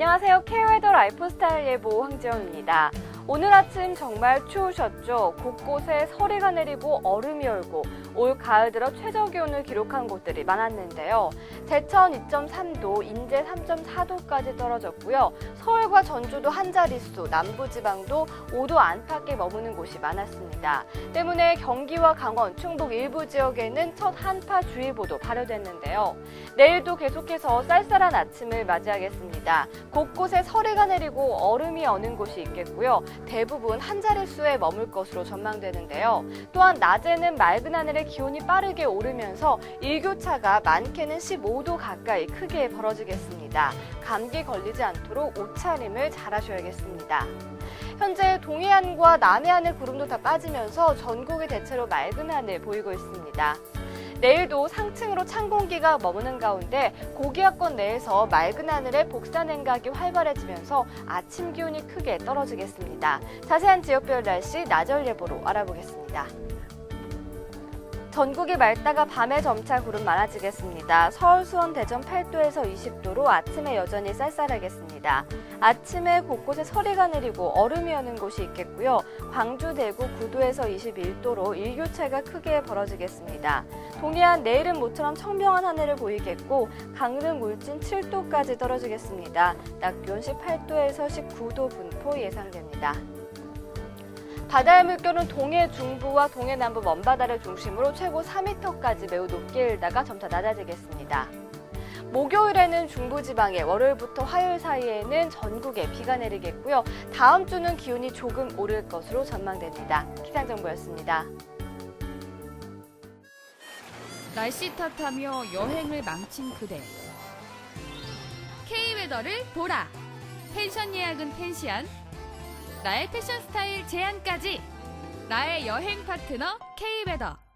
안녕하세요. K웨더 라이프스타일 예보 황지영입니다. 오늘 아침 정말 추우셨죠? 곳곳에 서리가 내리고 얼음이 얼고 올 가을 들어 최저 기온을 기록한 곳들이 많았는데요. 제천 2.3도, 인제 3.4도까지 떨어졌고요. 서울과 전주도 한 자릿수, 남부지방도 5도 안팎에 머무는 곳이 많았습니다. 때문에 경기와 강원, 충북 일부 지역에는 첫 한파주의보도 발효됐는데요. 내일도 계속해서 쌀쌀한 아침을 맞이하겠습니다. 곳곳에 서리가 내리고 얼음이 어는 곳이 있겠고요. 대부분 한 자릿수에 머물 것으로 전망되는데요. 또한 낮에는 맑은 하늘에 기온이 빠르게 오르면서 일교차가 많게는 15도 가까이 크게 벌어지겠습니다. 감기 걸리지 않도록 옷차림을 잘 하셔야겠습니다. 현재 동해안과 남해안의 구름도 다 빠지면서 전국이 대체로 맑은 하늘 보이고 있습니다. 내일도 상층으로 찬 공기가 머무는 가운데 고기압권 내에서 맑은 하늘에 복사 냉각이 활발해지면서 아침 기온이 크게 떨어지겠습니다. 자세한 지역별 날씨 나절 예보로 알아보겠습니다. 전국이 맑다가 밤에 점차 구름 많아지겠습니다. 서울, 수원, 대전 8도에서 20도로 아침에 여전히 쌀쌀하겠습니다. 아침에 곳곳에 서리가 내리고 얼음이 오는 곳이 있겠고요. 광주, 대구 9도에서 21도로 일교차가 크게 벌어지겠습니다. 동해안 내일은 모처럼 청명한 하늘을 보이겠고 강릉 울진 7도까지 떨어지겠습니다. 낮 기온 18도에서 19도 분포 예상됩니다. 바다의 물결은 동해 중부와 동해 남부 먼바다를 중심으로 최고 4m까지 매우 높게 일다가 점차 낮아지겠습니다. 목요일에는 중부지방에 월요일부터 화요일 사이에는 전국에 비가 내리겠고요. 다음 주는 기온이 조금 오를 것으로 전망됩니다. 기상정보였습니다. 날씨 탓하며 여행을 망친 그대. K웨더를 보라. 펜션 예약은 펜시안. 나의 패션 스타일 제안까지. 나의 여행 파트너 K웨더.